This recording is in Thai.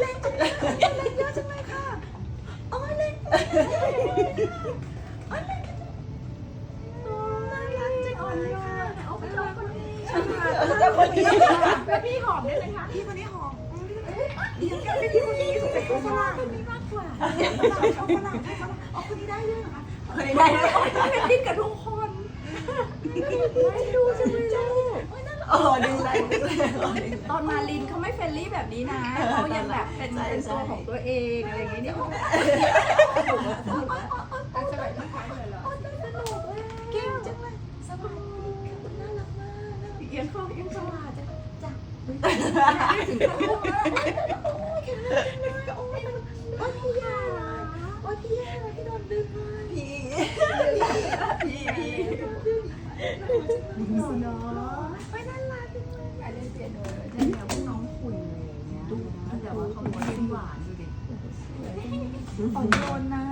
เล่นจังเลยเล่นเยอะจังเลยค่ะโอ้ยเล่นโอ้ยเล่นโอ้น่ารักจังเลยค่ะเอาไปลองคนนี้ใช่ค่ะเอาคนนี้แล้วพี่หอมได้ไหมคะพี่คนนี้หอมเดี๋ยวกันพี่คนนี้สงสัยเขาฝรั่งคนนี้มากกว่าเอาฝรั่งเอาฝรั่งเอาคนนี้ได้ด้วยเหรอคะคนนี้ได้ด้วยเป็นดิ้นกับทุกคนดูจังเลยลูกอ๋อดูแลดู ตอนมาลินเขาไม่เฟรนลี่แบบนี้นะเขายังแบบเป็นเป็นตัวของตัวเองอะไรอย่างเงี้ยนี่เขาเก่งจังเลยสบายดีค่ะน่ารักมากเอียงคอเอียงคอจ้ะจ้ะถึงขั้นโอ้ยโอ้ยโอ้ยโอ้ยพี่ยาโอ้ยพี่ยาพี่โดนดึงมาพี่พี่พี่โดน เล่นเปียโนใช่ไหมพวกน้องขุ่นอะไรอย่างเงี้ยดูแต่ว่าเขาเล่นหวานดูดิอ่อนโยนนะ